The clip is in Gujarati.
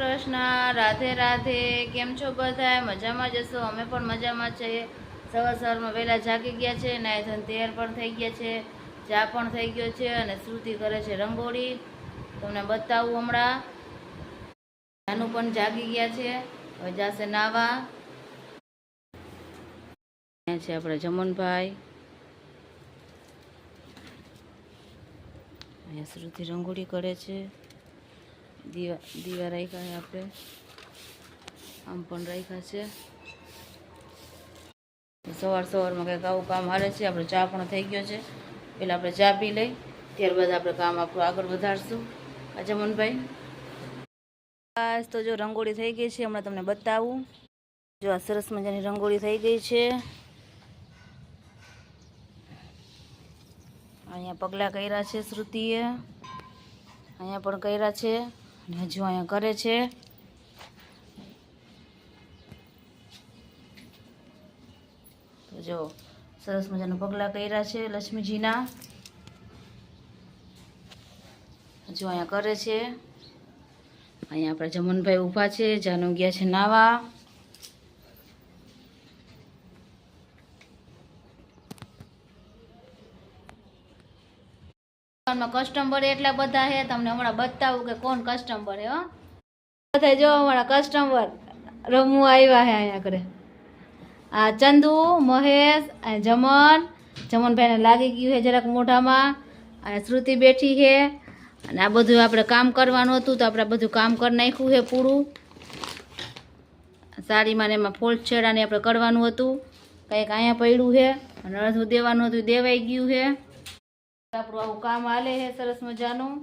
કૃષ્ણ, રાધે રાધે, કેમ છો બધા મજામાં જશો અમે પણ મજામાં છીએ સવાર સવારમાં વહેલા જાગી ગયા છે નાય ધોઈને તૈયાર પણ થઈ ગયા છે. ચા પણ થઈ ગયો છે અને શ્રુતિ કરે છે રંગોળી. તમને બતાવું હમણાં. નાનું પણ જાગી ગયા છે. હવે જાશે નાવા છે આપણે જમનભાઈ. અહીંયા શ્રુતિ રંગોળી કરે છે. દીવા દીવા રાખ્યા છે આપણે. આમ પણ રાખ્યા છે. સવાર સવારમાં કંઈક આવું કામ હાલે છે, આપણે ચા પણ થઈ ગયો છે. પહેલાં આપણે ચા પી લઈ, ત્યારબાદ આપણે કામ આપણું આગળ વધારશું. અચ્છા મનભાઈ બસ તો જો રંગોળી થઈ ગઈ છે, હમણાં તમને બતાવું. જો આ સરસ મજાની રંગોળી થઈ ગઈ છે. અહીંયા પગલાં કર્યા છે શ્રુતિએ. અહીંયા પણ કર્યા છે. હજુ અહીંયા કરે છે. તો જો, સરસ મજાના પગલાં કર્યા છે લક્ષ્મીજીના. હજુ અહીંયા કરે છે. અહીંયા આપણા જમનભાઈ ઊભા છે, જાનુ ગયા છે નાવા. કસ્ટમર એટલા બધા છે, તમને હમણાં બતાવું કે કોણ કસ્ટમર છે, હો. બધા જો અમારા કસ્ટમર રમવું આવ્યા છે અહીંયા કરે આ ચંદુ, મહેશ અને જમન, જમનભાઈને લાગી ગયું છે જરાક મોઢામાં. અને શ્રુતિ બેઠી છે. અને આ બધું આપણે કામ કરવાનું હતું તો આપણે બધું કામ કરી નાખ્યું છે પૂરું. સાડીમાં ને એમાં ફોલ્ટ છેડાને આપણે કરવાનું હતું. કંઈક અહીંયા પડ્યું છે. અને અડધું દેવાનું હતું દેવાઈ ગયું છે. આપણું આવું કામ હાલે છે સરસ મજાનું.